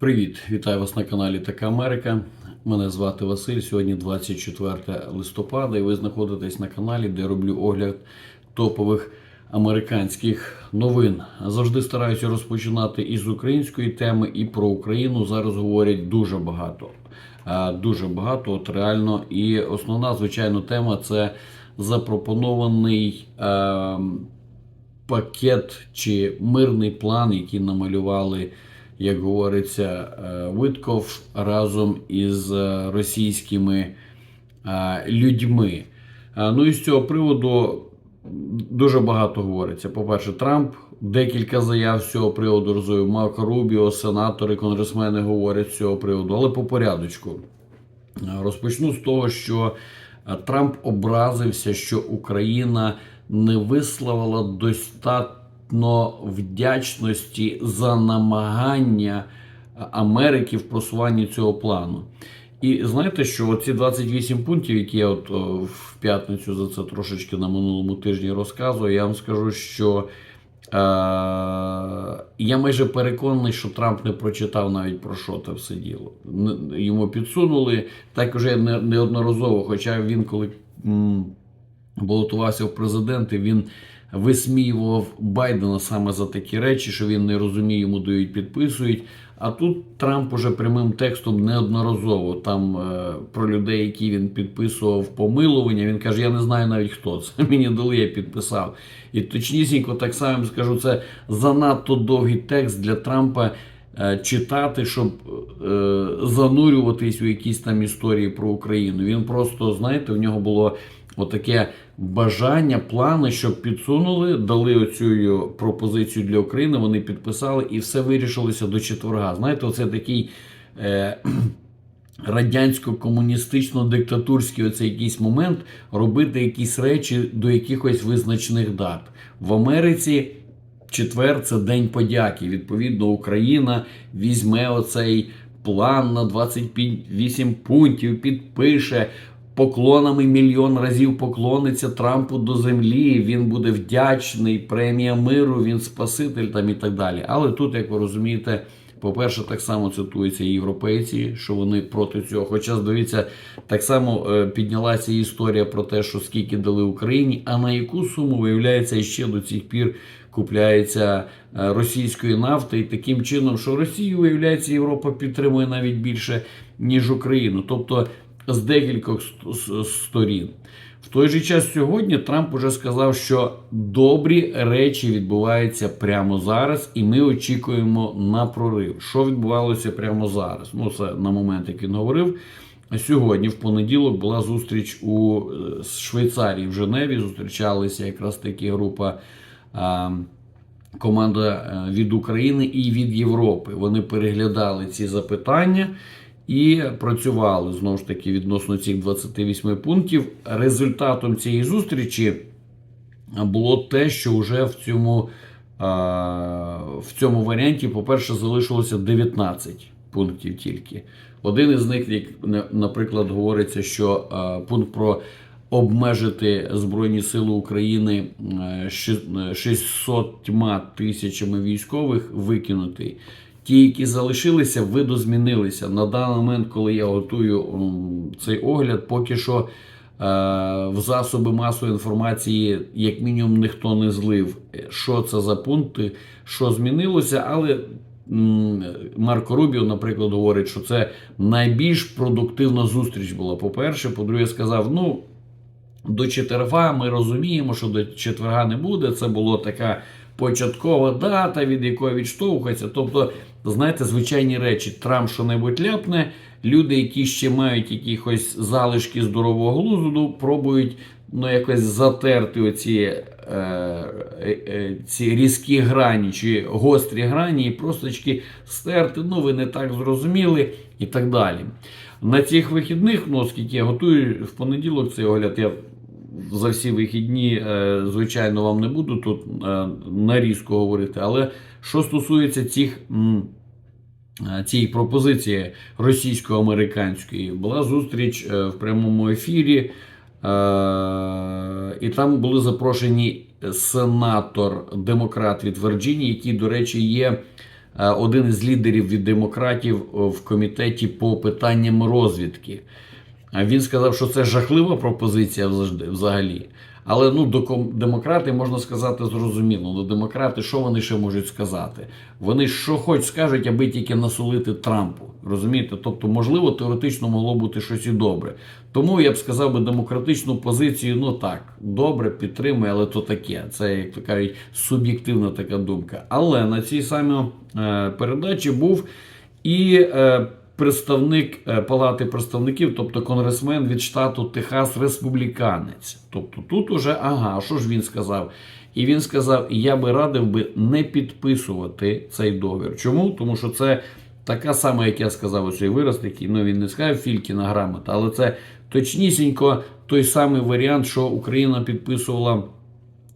Привіт, вітаю вас на каналі Така Америка. Мене звати Василь. Сьогодні 24 листопада, і ви знаходитесь на каналі, де роблю огляд топових американських новин. Завжди стараюся розпочинати із української теми і про Україну. Зараз говорять дуже багато. Дуже багато, от реально. І основна, звичайно, тема це запропонований. пакет чи мирний план, який намалювали, як говориться, е, Витков разом із е, російськими е, людьми. Ну і з цього приводу дуже багато говориться. По-перше, Трамп декілька заяв з цього приводу розвив. Марко Рубіо, сенатори, конгресмени говорять з цього приводу, але по порядочку. Розпочну з того, що Трамп образився, що Україна не висловила достатньо вдячності за намагання е, Америки в просуванні цього плану. І знаєте, що оці 28 пунктів, які я от в п'ятницю за це трошечки на минулому тижні розказую, я вам скажу, що е, я майже переконаний, що Трамп не прочитав навіть про що це все діло. Йому підсунули так уже неодноразово, хоча він коли балотувався в президенти, він висміював Байдена саме за такі речі, що він не розуміє, йому дають, підписують. А тут Трамп уже прямим текстом неодноразово там е, про людей, які він підписував помилування. Він каже: Я не знаю навіть хто це. Мені дали, я підписав. І точнісінько так само скажу, це занадто довгий текст для Трампа е, читати, щоб е, занурюватись у якісь там історії про Україну. Він просто, знаєте, в нього було отаке бажання, плани, щоб підсунули, дали оцю пропозицію для України. Вони підписали і все вирішилося до четверга. Знаєте, оце такий. Е, Радянсько-комуністично-диктатурський оцей якийсь момент робити якісь речі до якихось визначених дат в Америці. Четвер це День подяки. Відповідно, Україна візьме оцей план на 28 пунктів, підпише поклонами мільйон разів поклониться Трампу до землі. Він буде вдячний, премія миру, він спаситель там і так далі. Але тут, як ви розумієте, по-перше, так само цитуються європейці, що вони проти цього. Хоча, здається, так само е, піднялася історія про те, що скільки дали Україні, а на яку суму виявляється ще до цих пір купляється е, російської нафти, і таким чином, що Росію виявляється, Європа підтримує навіть більше, ніж Україну. Тобто з декількох сторін. В той же час сьогодні Трамп уже сказав, що добрі речі відбуваються прямо зараз, і ми очікуємо на прорив. Що відбувалося прямо зараз? Ну, це на момент, як він говорив. Сьогодні, в понеділок, була зустріч у е, Швейцарії в Женеві. Зустрічалися якраз таки група. а, Команда е, від України і від Європи. Вони переглядали ці запитання і працювали знову ж таки відносно цих 28 пунктів. Результатом цієї зустрічі було те, що вже в цьому, в цьому варіанті, по-перше, залишилося 19 пунктів тільки. Один із них, як, на- наприклад, говориться, що пункт про обмежити Збройні Сили України е, ши- е, 600 тисячами військових викинутий. Ті, які залишилися, видозмінилися. На даний момент, коли я готую цей огляд, поки що е, в засоби масової інформації, як мінімум, ніхто не злив, що це за пункти, що змінилося, але. Марко Рубіо, наприклад, говорить, що це найбільш продуктивна зустріч була. По-перше, по-друге, сказав: ну, до четверга ми розуміємо, що до четверга не буде. Це була така початкова дата, від якої відштовхується. Тобто, знаєте, звичайні речі, Трамп що-небудь ляпне, люди, які ще мають якихось залишки здорового глузду, пробують ну, якось затерти оці е, е, е, ці різкі грані чи гострі грані і просточки стерти, ну ви не так зрозуміли і так далі. На цих вихідних, ну, оскільки я готую в понеділок цей огляд, я за всі вихідні, е, звичайно, вам не буду тут е, нарізко говорити. Але що стосується цих. е, Цієї пропозиції російсько-американської була зустріч в прямому ефірі, і там були запрошені сенатор демократ від Вірджинії, який, до речі, є один із лідерів від демократів в комітеті по питанням розвідки. Він сказав, що це жахлива пропозиція взагалі. Але ну, демократи можна сказати зрозуміло. Ну, демократи, що вони ще можуть сказати? Вони що хоч скажуть, аби тільки насолити Трампу. Розумієте? Тобто, можливо, теоретично могло бути щось і добре. Тому я б сказав би демократичну позицію, ну так, добре, підтримує, але то таке. Це, як то кажуть, суб'єктивна така думка. Але на цій самій е, передачі був і. Е, представник е, Палати представників, тобто конгресмен від штату Техас, республіканець. Тобто тут уже ага, що ж він сказав? І він сказав: я би радив би не підписувати цей договір. Чому? Тому що це така сама, як я сказав, оцей вираз, який ну він не сказав Фількіна грамота, але це точнісінько той самий варіант, що Україна підписувала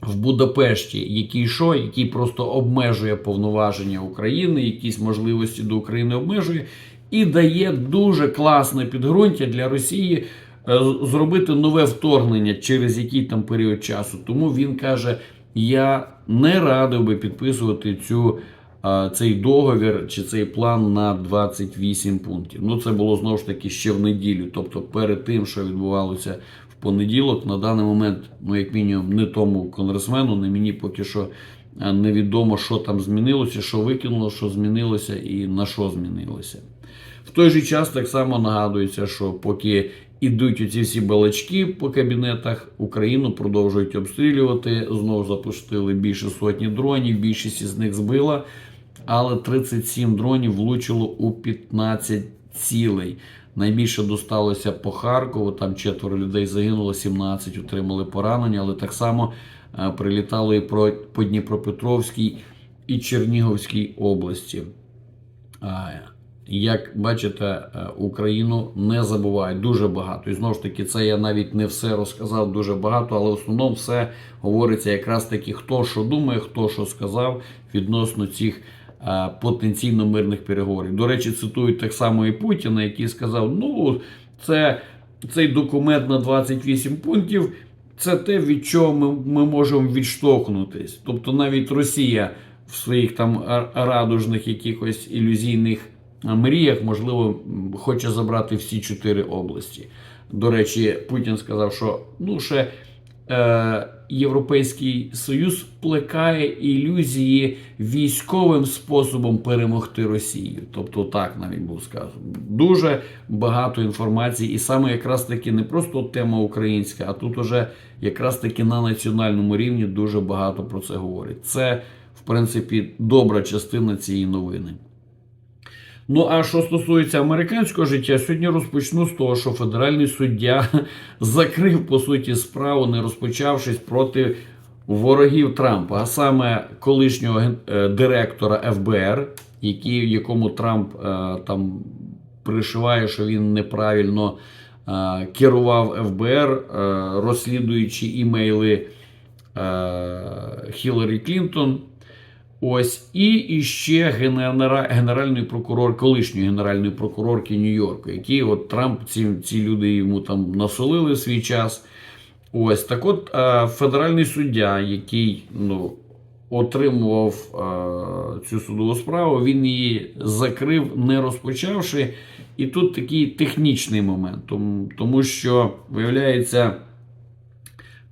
в Будапешті, який що, який просто обмежує повноваження України, якісь можливості до України обмежує, і дає дуже класне підґрунтя для Росії е, зробити нове вторгнення через який там період часу. Тому він каже: я не радив би підписувати цю. Цей договір чи цей план на 28 пунктів. Ну, це було знову ж таки ще в неділю. Тобто, перед тим, що відбувалося в понеділок, на даний момент, ну як мінімум, не тому конгресмену, не мені поки що невідомо, що там змінилося, що викинуло, що змінилося і на що змінилося. В той же час так само нагадується, що поки ідуть оці всі балачки по кабінетах, Україну продовжують обстрілювати. Знову запустили більше сотні дронів, більшість із них збила, але 37 дронів влучило у 15 цілей. Найбільше досталося по Харкову, там четверо людей загинуло, 17 отримали поранення, але так само е, прилітало і про- по Дніпропетровській і Чернігівській області. Як бачите, е, Україну не забувають дуже багато. І знову ж таки, це я навіть не все розказав дуже багато, але в основному все говориться якраз таки, хто що думає, хто що сказав відносно цих е, потенційно мирних переговорів. До речі, цитують так само і Путіна, який сказав: ну, це цей документ на 28 пунктів. Це те, від чого ми, ми можемо відштовхнутись. Тобто навіть Росія в своїх там радужних якихось ілюзійних мріях, можливо, хоче забрати всі чотири області. До речі, Путін сказав, що ну ще е, Європейський Союз плекає ілюзії військовим способом перемогти Росію. Тобто так навіть було сказано. Дуже багато інформації, і саме якраз таки не просто тема українська, а тут уже якраз таки на національному рівні дуже багато про це говорять. Це, в принципі, добра частина цієї новини. Ну а що стосується американського життя, сьогодні розпочну з того, що федеральний суддя закрив по суті справу, не розпочавшись проти ворогів Трампа, а саме колишнього е, директора ФБР, який, якому Трамп е, там пришиває, що він неправильно е, керував ФБР, розслідуючи імейли Хіларі Клінтон. Ось і іще генера- генеральний прокурор, колишньої генеральної прокурорки Нью-Йорку, який от Трамп, ці, ці люди йому там насолили в свій час. Ось так от е, федеральний суддя, який ну, отримував е, цю судову справу, він її закрив, не розпочавши. І тут такий технічний момент, тому, тому що виявляється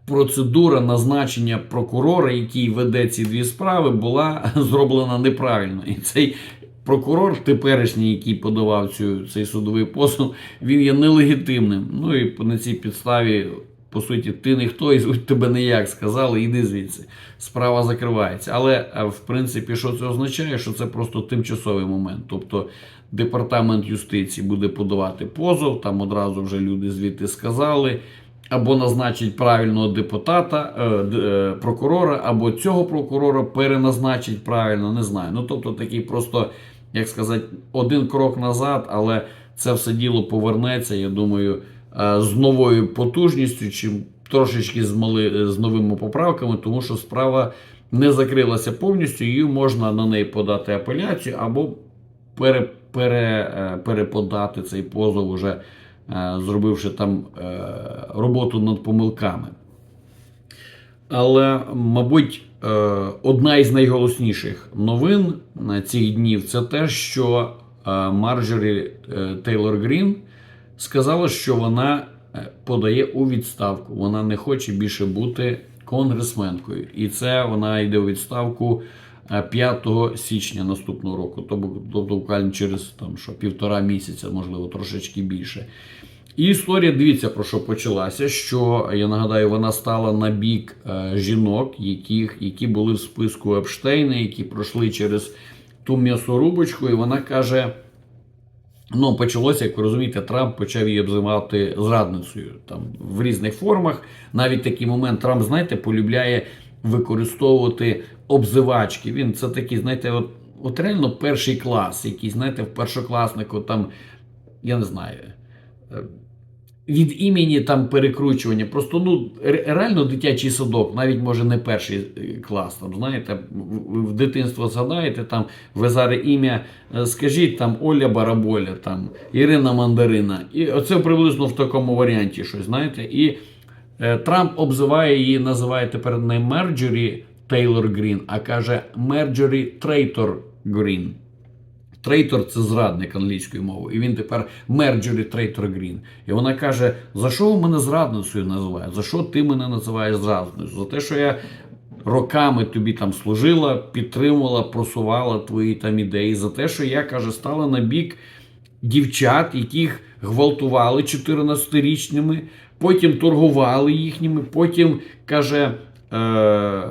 процедура назначення прокурора, який веде ці дві справи, була зроблена неправильно. І цей прокурор, теперішній, який подавав цю, цей судовий позов, він є нелегітимним. Ну і на цій підставі, по суті, ти ніхто і тебе ніяк сказали, іди звідси. Справа закривається. Але в принципі, що це означає? Що це просто тимчасовий момент. Тобто департамент юстиції буде подавати позов, там одразу вже люди звідти сказали або назначить правильного депутата, е, е, прокурора, або цього прокурора переназначить правильно, не знаю. Ну тобто такий просто, як сказати, один крок назад, але це все діло повернеться, я думаю, е, з новою потужністю, чи трошечки з, мали, з новими поправками, тому що справа не закрилася повністю, її можна на неї подати апеляцію або пере, пере, переподати цей позов уже зробивши там е, роботу над помилками. Але, мабуть, е, одна із найголосніших новин на цих днів це те, що е, Марджорі е, Тейлор Грін сказала, що вона е, подає у відставку. Вона не хоче більше бути конгресменкою. І це вона йде у відставку е, 5 січня наступного року, тобто буквально через там, що, півтора місяця, можливо, трошечки більше. І історія, дивіться, про що почалася. Що я нагадаю, вона стала на бік е, жінок, яких, які були в списку Епштейна, які пройшли через ту м'ясорубочку, і вона каже. Ну, почалося, як ви розумієте, Трамп почав її обзивати зрадницею там в різних формах. Навіть такий момент Трамп, знаєте, полюбляє використовувати обзивачки. Він це такий, знаєте, от, от реально перший клас, який, знаєте, в першокласнику там, я не знаю. е, Від імені там перекручування. Просто ну реально дитячий садок, навіть може не перший е, клас. Там знаєте, в- дитинство згадаєте, там ви зараз ім'я е, скажіть там Оля Бараболя, там Ірина Мандарина. І оце приблизно в такому варіанті щось, знаєте. І Трамп обзиває її, називає тепер не Мерджорі Тейлор Грін, а каже Мерджорі Трейтор Грін. Трейтор це зрадник англійською мовою. І він тепер Мерджорі Трейтор Грін. І вона каже: за що ви мене зрадницею називаєте? За що ти мене називаєш зрадницею? За те, що я роками тобі там служила, підтримувала, просувала твої там ідеї, за те, що я каже, стала на бік дівчат, яких гвалтували 14-річними, потім торгували їхніми, потім каже. Е,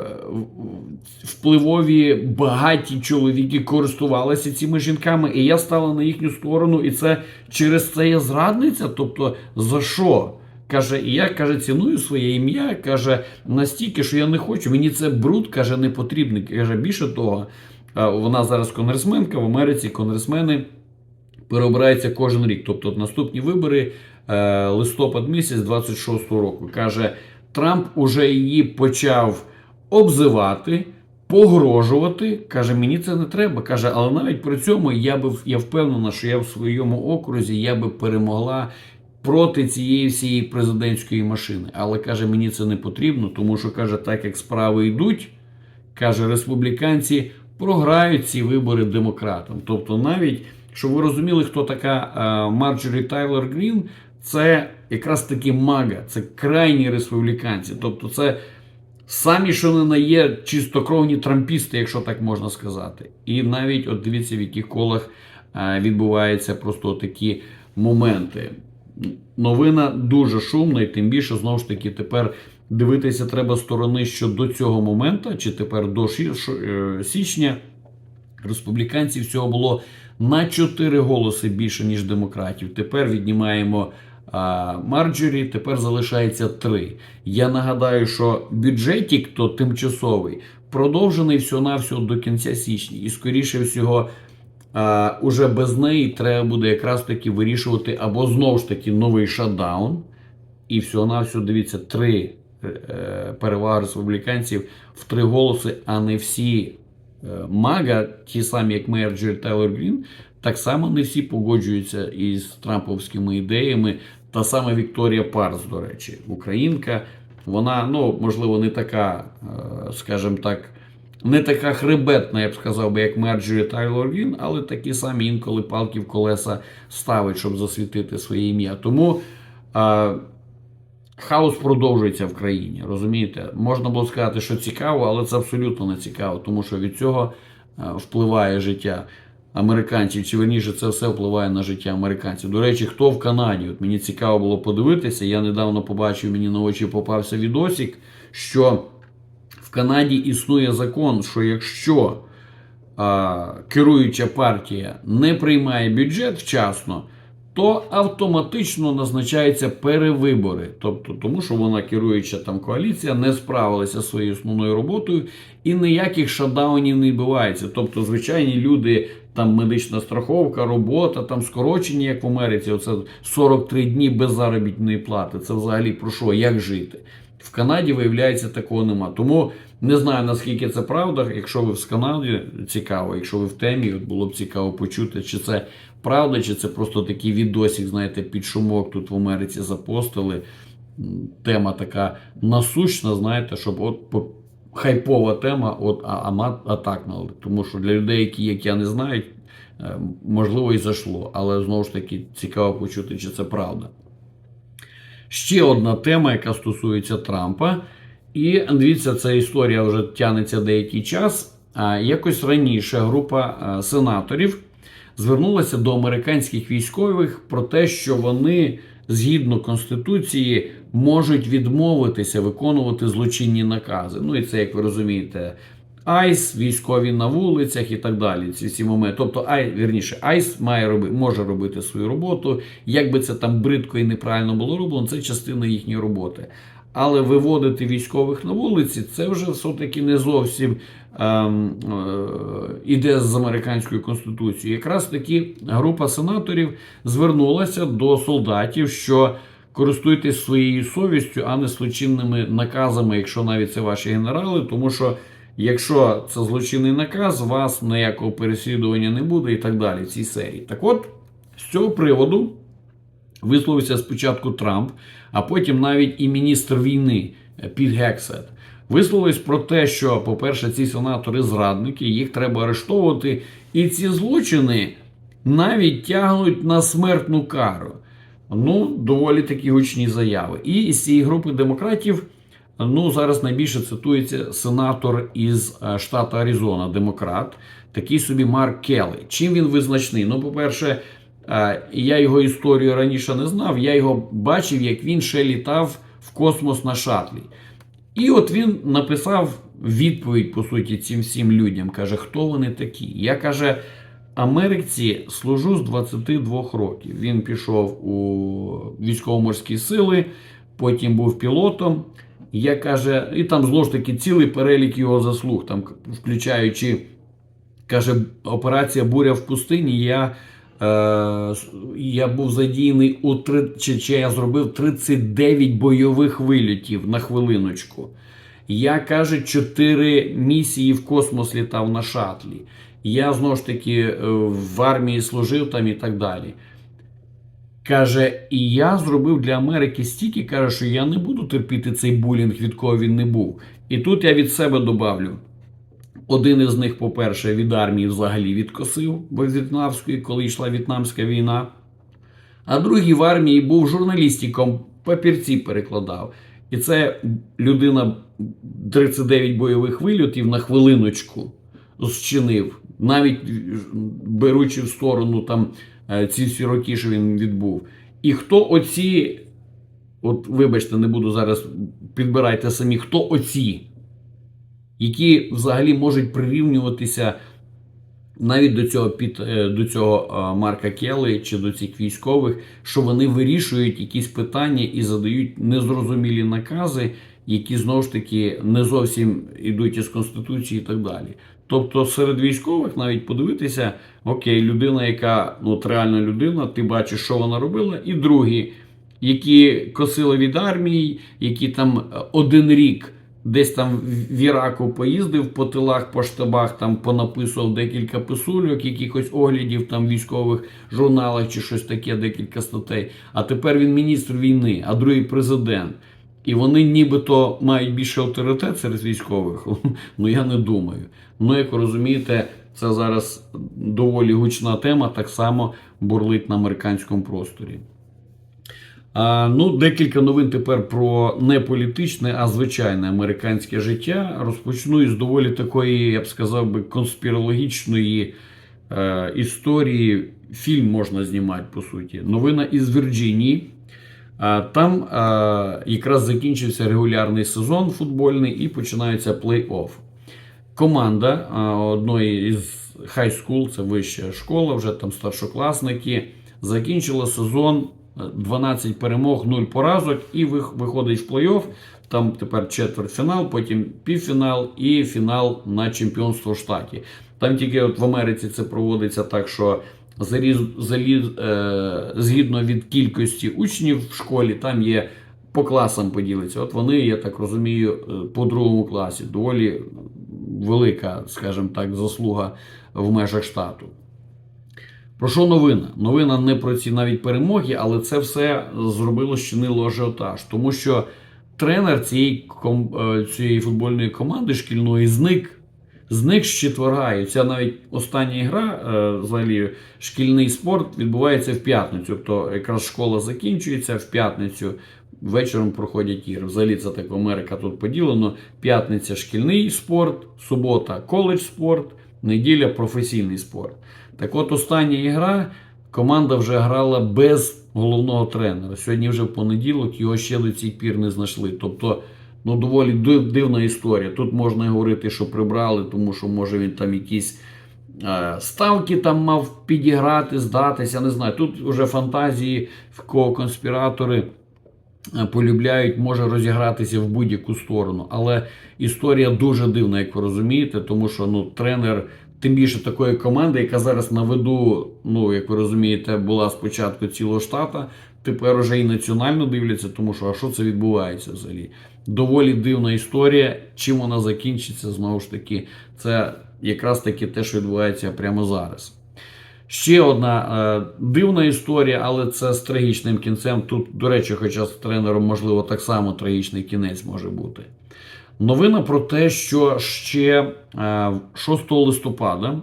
Впливові багаті чоловіки користувалися цими жінками, і я стала на їхню сторону, і це через це я зрадниця. Тобто, за що? Каже, і я каже, ціную своє ім'я. Каже, настільки, що я не хочу. Мені це бруд каже, не потрібний. Каже, більше того, е, вона зараз конгресменка в Америці. Конгресмени переобираються кожен рік. Тобто, наступні вибори е, листопад місяць 26-го року. Каже, Трамп уже її почав обзивати. Погрожувати, каже, мені це не треба. Каже, але навіть при цьому я би я впевнена, що я в своєму окрузі я би перемогла проти цієї всієї президентської машини. Але каже, мені це не потрібно, тому що каже, так як справи йдуть, каже, республіканці програють ці вибори демократам. Тобто, навіть щоб ви розуміли, хто така е, Марджорі Тайлер Грін, це якраз таки мага, це крайні республіканці. Тобто, це самі, що не на є чистокровні трампісти, якщо так можна сказати. І навіть от дивіться, в яких колах е, відбуваються просто такі моменти. Новина дуже шумна, і тим більше знову ж таки тепер дивитися треба сторони, що до цього моменту, чи тепер до е, січня, республіканців всього було на 4 голоси більше, ніж демократів. Тепер віднімаємо а, Марджорі, тепер залишається 3. Я нагадаю, що бюджетік, то тимчасовий, продовжений всього-навсього до кінця січня. І, скоріше всього, а, уже без неї треба буде якраз таки вирішувати або знову ж таки новий шатдаун. І всього-навсього, дивіться, три е, переваги республіканців в три голоси, а не всі е, мага, ті самі, як Мерджер Тейлор Грін, так само не всі погоджуються із трамповськими ідеями. Та сама Вікторія Парс, до речі, українка. Вона, ну, можливо, не така, е, скажімо так, не така хребетна, я б сказав би, як Мерджері Тайлор Грін, але такі самі інколи палки в колеса ставить, щоб засвітити своє ім'я. Тому е, хаос продовжується в країні. Розумієте? Можна було сказати, що цікаво, але це абсолютно не цікаво, тому що від цього е, впливає життя американців, чи верніше це все впливає на життя американців. До речі, хто в Канаді? От мені цікаво було подивитися. Я недавно побачив, мені на очі попався відосик, що в Канаді існує закон, що якщо а, керуюча партія не приймає бюджет вчасно, то автоматично назначаються перевибори. Тобто, тому що вона керуюча там коаліція не справилася своєю основною роботою, і ніяких шатдаунів не відбувається. Тобто, звичайні люди, там медична страховка, робота, там скорочення, як в Америці, оце 43 дні без заробітної плати. Це взагалі про що? Як жити? В Канаді, виявляється, такого нема. Тому не знаю наскільки це правда. Якщо ви з Канади цікаво, якщо ви в темі, от було б цікаво почути, чи це правда, чи це просто такий відосик, знаєте, під шумок тут в Америці запостили. тема така насущна, знаєте, щоб от хайпова тема, от а, атакнули. Тому що для людей, які як я не знають, е, можливо, і зайшло. Але знову ж таки цікаво почути, чи це правда. Ще одна тема, яка стосується Трампа. І дивіться, ця історія вже тягнеться деякий час. А якось раніше група е, сенаторів звернулася до американських військових про те, що вони згідно конституції можуть відмовитися виконувати злочинні накази. Ну і це, як ви розумієте, Айс, військові на вулицях і так далі. Ці всі моменти. Тобто, Ай, вірніше, Айс має роби, може робити свою роботу. Як би це там бридко і неправильно було роблено, це частина їхньої роботи. Але виводити військових на вулиці це вже все-таки не зовсім іде з американською конституцією. Якраз таки група сенаторів звернулася до солдатів, що користуйтесь своєю совістю, а не злочинними наказами, якщо навіть це ваші генерали, тому що. Якщо це злочинний наказ, вас ніякого переслідування не буде і так далі цій серії. Так от, з цього приводу висловився спочатку Трамп, а потім навіть і міністр війни е, Піт Гексет. Висловився про те, що, по-перше, ці сенатори зрадники, їх треба арештовувати, і ці злочини навіть тягнуть на смертну кару. Ну, доволі такі гучні заяви. І з цієї групи демократів. Ну, зараз найбільше цитується сенатор із е, штату Аризона, демократ, такий собі Марк Келлі. Чим він визначний? Ну, по-перше, е, я його історію раніше не знав. Я його бачив, як він ще літав в космос на шатлі. І от він написав відповідь, по суті, цим всім людям. Каже, хто вони такі? Я каже, Америці служу з 22 років. Він пішов у військово-морські сили, потім був пілотом. Я каже, і там знову ж таки цілий перелік його заслуг, там включаючи, каже, операція Буря в пустині. Я, я був задіяний у три, чи, чи я зробив 39 бойових вильотів на хвилиночку. Я каже, 4 місії в космос літав на шатлі. Я знову ж таки е, в армії служив там і так далі. Каже, і я зробив для Америки стільки, каже, що я не буду терпіти цей булінг, від кого він не був. І тут я від себе добавлю. Один із них, по-перше, від армії взагалі відкосив, бо В'єтнамської, коли йшла В'єтнамська війна. А другий в армії був журналістиком, папірці перекладав. І це людина 39 бойових вильотів на хвилиночку зчинив, навіть беручи в сторону там е, ці всі роки, що він відбув. І хто оці, от вибачте, не буду зараз підбирайте самі, хто оці, які взагалі можуть прирівнюватися навіть до цього під е, до цього е, Марка Келли чи до цих військових, що вони вирішують якісь питання і задають незрозумілі накази, які знову ж таки не зовсім йдуть із конституції і так далі. Тобто серед військових навіть подивитися, окей, людина, яка ну, от реальна людина, ти бачиш, що вона робила, і другі, які косили від армії, які там е, один рік десь там в Іраку поїздив по тилах, по штабах, там понаписував декілька писульок, якихось оглядів там військових журналах чи щось таке, декілька статей. А тепер він міністр війни, а другий президент. І вони нібито мають більше авторитет серед військових. Ну я не думаю. Ну, як розумієте, це зараз доволі гучна тема, так само бурлить на американському просторі. Ну, декілька новин тепер про не політичне, а звичайне американське життя. Розпочну із доволі такої, я б сказав би, конспірологічної е, історії. Фільм можна знімати, по суті. Новина із Вірджинії. Там а, якраз закінчився регулярний сезон футбольний і починається плей-офф. Команда а, одної із хай скул, це вища школа, вже там старшокласники, закінчила сезон 12 перемог, 0 поразок і вих- виходить в плей-офф. Там тепер четвертьфінал, потім півфінал і фінал на чемпіонство в штаті. Там тільки от в Америці це проводиться так, що заліз, заліз, е, згідно від кількості учнів в школі, там є по класам поділиться. От вони, я так розумію, е, по другому класі. Доволі велика, скажімо так, заслуга в межах штату. Про що новина? Новина не про ці навіть перемоги, але це все зробило щинило ажіотаж, тому що тренер цієї, е, цієї футбольної команди шкільної зник. Зник з четверга. І ця навіть остання гра, е, взагалі, шкільний спорт відбувається в п'ятницю. Тобто якраз школа закінчується в п'ятницю. Вечором проходять ігри. Взагалі це так Америка тут поділено. П'ятниця шкільний спорт, субота коледж спорт, неділя професійний спорт. Так от остання ігра команда вже грала без головного тренера. Сьогодні вже в понеділок його ще до цих пір не знайшли. Тобто, ну доволі дивна історія. Тут можна говорити, що прибрали, тому що може він там якісь. е, Ставки там мав підіграти, здатися, не знаю. Тут вже фантазії, в кого конспіратори е, полюбляють, може розігратися в будь-яку сторону. Але історія дуже дивна, як ви розумієте, тому що ну, тренер, тим більше такої команди, яка зараз на виду, ну як ви розумієте, була спочатку цілого штата, тепер уже і національно дивляться, тому що а що це відбувається взагалі? Доволі дивна історія. Чим вона закінчиться, знову ж таки, це якраз таки те, що відбувається прямо зараз. Ще одна е, дивна історія, але це з трагічним кінцем. Тут, до речі, хоча з тренером, можливо, так само трагічний кінець може бути. Новина про те, що ще е, 6 листопада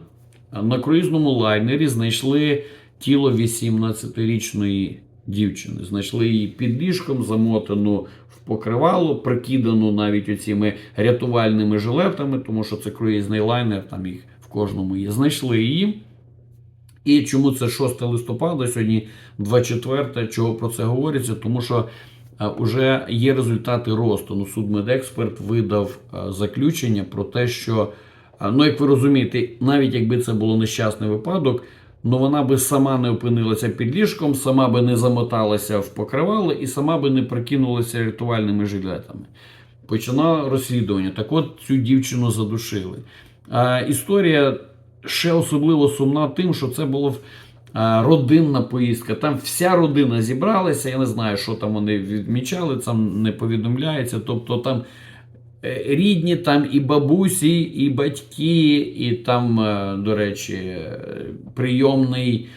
на круїзному лайнері знайшли тіло 18-річної дівчини. Знайшли її під ліжком, замотану в покривало, прикидану навіть оціми рятувальними жилетами, тому що це круїзний лайнер, там їх в кожному є. Знайшли її. І чому це 6 листопада, сьогодні 24, чого про це говориться? Тому що вже є результати росту. Ну, судмедексперт видав е, заключення про те, що, е, ну як ви розумієте, навіть якби це було нещасний випадок, ну вона би сама не опинилася під ліжком, сама би не замоталася в покривало і сама би не прикинулася рятувальними жилетами. Починало розслідування. Так от цю дівчину задушили. А, історія ще особливо сумна тим, що це була а, родинна поїздка. Там вся родина зібралася. Я не знаю, що там вони відмічали, там не повідомляється. Тобто там е, рідні, там і бабусі, і батьки, і там, е, до речі, е, прийомний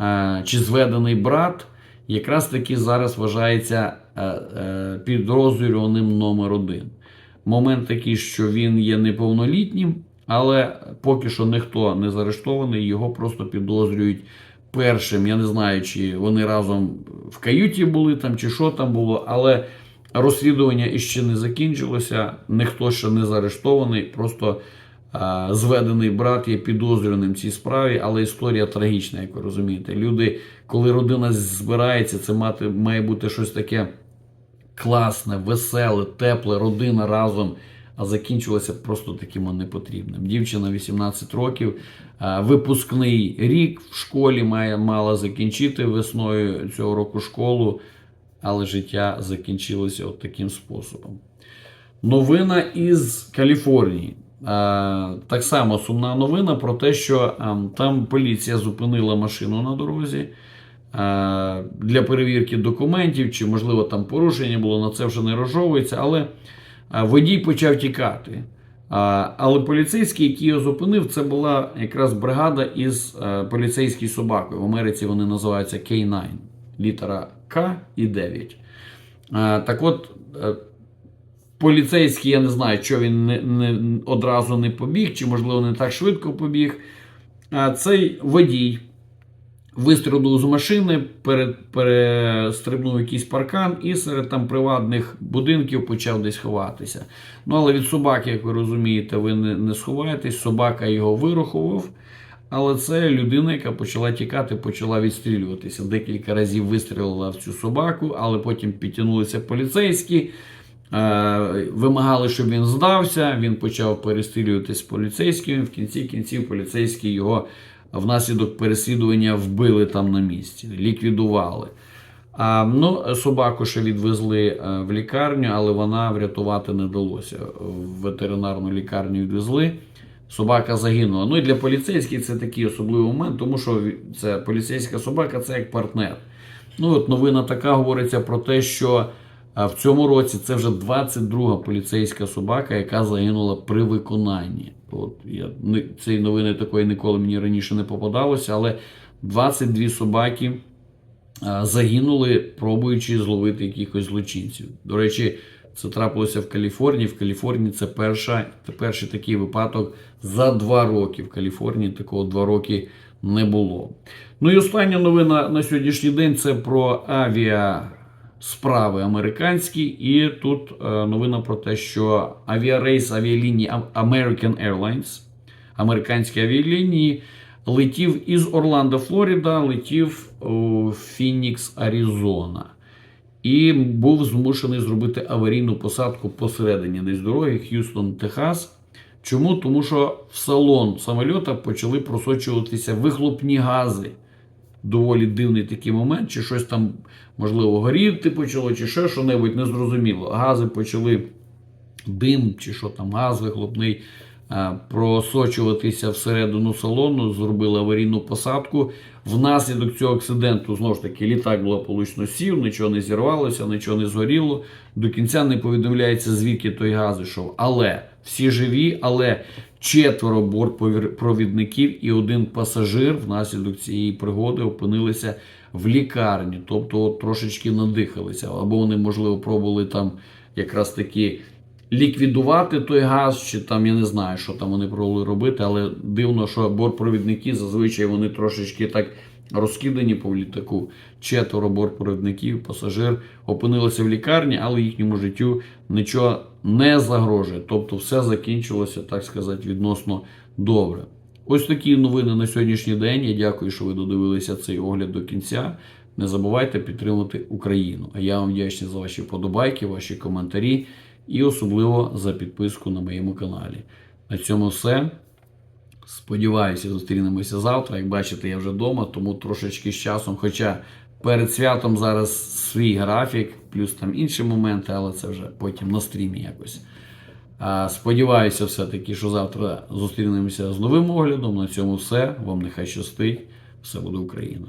е, чи зведений брат. Якраз таки зараз вважається е, е, підозрюваним номер один. Момент такий, що він є неповнолітнім, але поки що ніхто не заарештований, його просто підозрюють першим. Я не знаю, чи вони разом в каюті були там, чи що там було, але розслідування іще не закінчилося, ніхто ще не заарештований, просто а, зведений брат є підозрюваним в цій справі, але історія трагічна, як ви розумієте. Люди, коли родина збирається, це мати, має бути щось таке класне, веселе, тепле, родина разом. А закінчилося просто таким непотрібним. Дівчина 18 років, випускний рік в школі має мала закінчити весною цього року школу, але життя закінчилося от таким способом. Новина із Каліфорнії. Так само сумна новина про те, що там поліція зупинила машину на дорозі для перевірки документів, чи, можливо, там порушення було, на це вже не розжовується, але водій почав тікати. Але поліцейський, який його зупинив, це була якраз бригада із е, поліцейською собакою. В Америці вони називаються K9, літера К і 9. Так от, е, поліцейський, я не знаю, що він не, не, одразу не побіг, чи, можливо, не так швидко побіг. Цей водій вистрілив з машини, перестрибнув якийсь паркан і серед там приватних будинків почав десь ховатися. Ну, але від собаки, як ви розумієте, ви не, не сховаєтесь, собака його вирахував. Але це людина, яка почала тікати, почала відстрілюватися. Декілька разів вистрілила в цю собаку, але потім підтягнулися поліцейські, е, вимагали, щоб він здався. Він почав перестрілюватися з поліцейськими. В кінці кінців поліцейські його внаслідок переслідування вбили там на місці, ліквідували. А, ну, собаку ще відвезли е, в лікарню, але вона врятувати не вдалося. В ветеринарну лікарню відвезли. Собака загинула. Ну і для поліцейських це такий особливий момент, тому що це поліцейська собака це як партнер. Ну от новина така говориться про те, що а, в цьому році це вже 22-га поліцейська собака, яка загинула при виконанні. От я цієї новини такої ніколи мені раніше не попадалося, але 22 собаки загинули, пробуючи зловити якихось злочинців. До речі, це трапилося в Каліфорнії. В Каліфорнії це перша, перший такий випадок за два роки. В Каліфорнії такого два роки не було. Ну і остання новина на сьогоднішній день це про авіа. Справи американські, і тут е, новина про те, що авіарейс авіалінії American Airlines, американські авіалінії, летів із Орландо, Флорида, летів у Фінікс, Аризона. І був змушений зробити аварійну посадку посередині десь дороги Х'юстон, Техас. Чому? Тому що в салон самольота почали просочуватися вихлопні гази. Доволі дивний такий момент, чи щось там, можливо, горіти почало, чи ще що-небудь незрозуміло. Гази почали дим, чи що там, газ вихлопний, просочуватися всередину салону, зробили аварійну посадку. Внаслідок цього акциденту, знову ж таки, літак благополучно сів, нічого не зірвалося, нічого не згоріло. До кінця не повідомляється, звідки той газ ішов. Але всі живі, але четверо бортпровідників і один пасажир внаслідок цієї пригоди опинилися в лікарні, тобто трошечки надихалися, або вони, можливо, пробували там якраз таки ліквідувати той газ, чи там я не знаю, що там вони пробували робити, але дивно, що бортпровідники зазвичай вони трошечки так розкидані по літаку. Четверо бортпровідників, пасажир опинилися в лікарні, але їхньому життю нічого не загрожує. Тобто все закінчилося, так сказати, відносно добре. Ось такі новини на сьогоднішній день. Я дякую, що ви додивилися цей огляд до кінця. Не забувайте підтримувати Україну. А я вам вдячний за ваші вподобайки, ваші коментарі і особливо за підписку на моєму каналі. На цьому все. Сподіваюся, зустрінемося завтра. Як бачите, я вже вдома, тому трошечки з часом. Хоча перед святом зараз свій графік, плюс там інші моменти, але це вже потім на стрімі якось. Сподіваюся, все-таки, що завтра зустрінемося з новим оглядом. На цьому все. Вам нехай щастить. Все буде Україна.